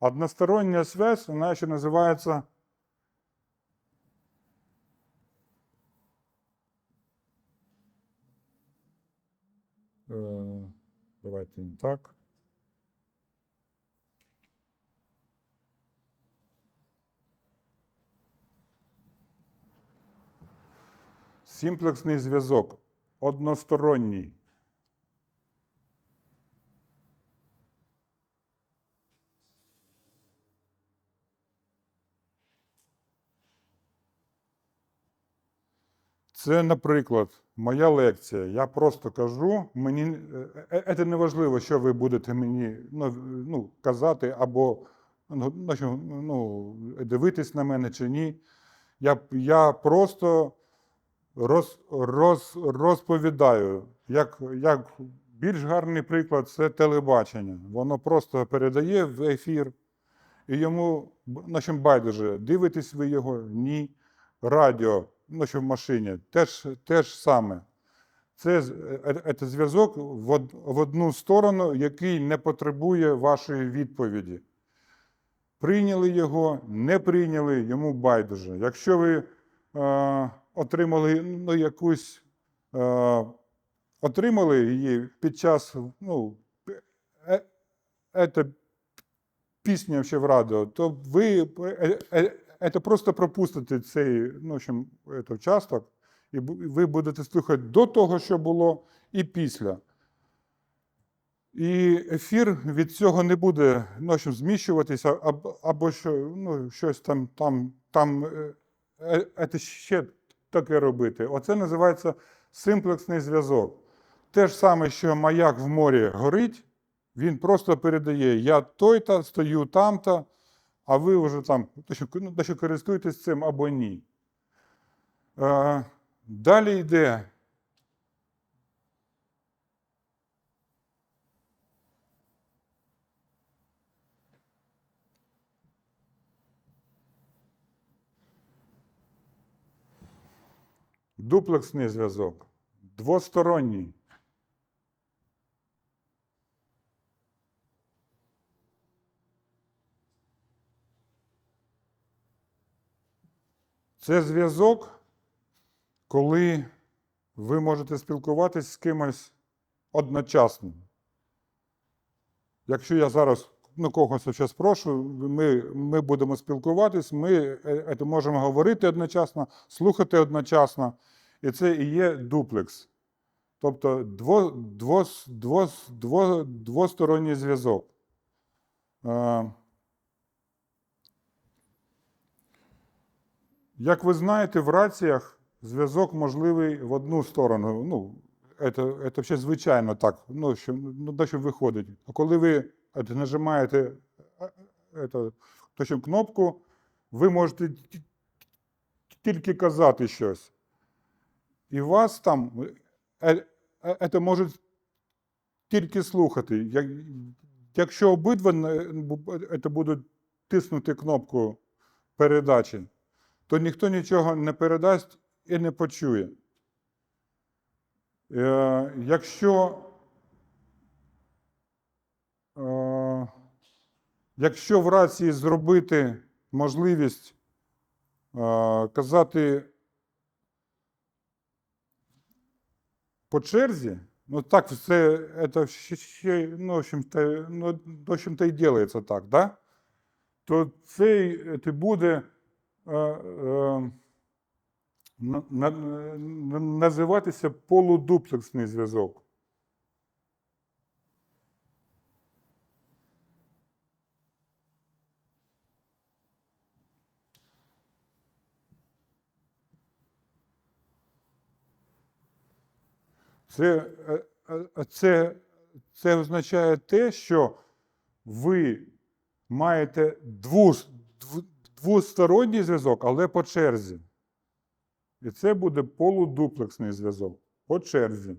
Односторонняя связь, она еще называется э, давайте не так. Симплексний зв'язок. Односторонній. Це, наприклад, моя лекція. Я просто кажу, мені е, це не важливо, що ви будете мені ну, ну, казати, або ну, ну, дивитись на мене чи ні. Я, я просто роз, роз, розповідаю. Як, як більш гарний приклад це телебачення. Воно просто передає в ефір, і йому на чим байдуже, дивитесь ви його? Ні. Радіо, ну що в машині, теж, теж саме. Це, е- е- це зв'язок в, в одну сторону, який не потребує вашої відповіді. Прийняли його, не прийняли, йому байдуже. Якщо ви е, отримали ну, якусь, е, отримали її під час ну, е, е, пісня ще в радіо, то ви е, е, е, просто пропустите цей ну, общем, це, участок, і ви будете слухати до того, що було, і після. І ефір від цього не буде ну, в зміщуватися, або, або що, ну, щось там, там, там е, е, це ще таке робити. Оце називається симплексний зв'язок. Те ж саме, що маяк в морі горить, він просто передає: я той-то, стою там-то, а ви вже там ну, що користуєтесь цим або ні. Е, далі йде. Дуплексний зв'язок, двосторонній. Це зв'язок, коли ви можете спілкуватись з кимось одночасно. Якщо я зараз ну, когось зараз прошу, ми, ми будемо спілкуватись, ми е, е, можемо говорити одночасно, слухати одночасно. І це і є дуплекс. Тобто дво, двос, двос, дво, двосторонній зв'язок. Е, Як ви знаєте, в раціях зв'язок можливий в одну сторону. Ну, це, це ще звичайно так, ну, що, ну, те, що виходить. А коли ви нажимаєте е, е, точно кнопку, ви можете тільки казати щось. І вас там е, е, це можуть тільки слухати. Якщо обидва це будуть тиснути кнопку передачі, то ніхто нічого не передасть і не почує. Е, якщо, е, якщо в рації зробити можливість е, казати по черзі, ну так все это ще, ну, в общем-то, ну, в общем-то і делается так, да? то цей це буде е, е, на- на- називатися полудуплексний зв'язок. Це, е, е, це, це означає те, що ви маєте двус, дв- двосторонній зв'язок, але по черзі. І це буде полудуплексний зв'язок по черзі.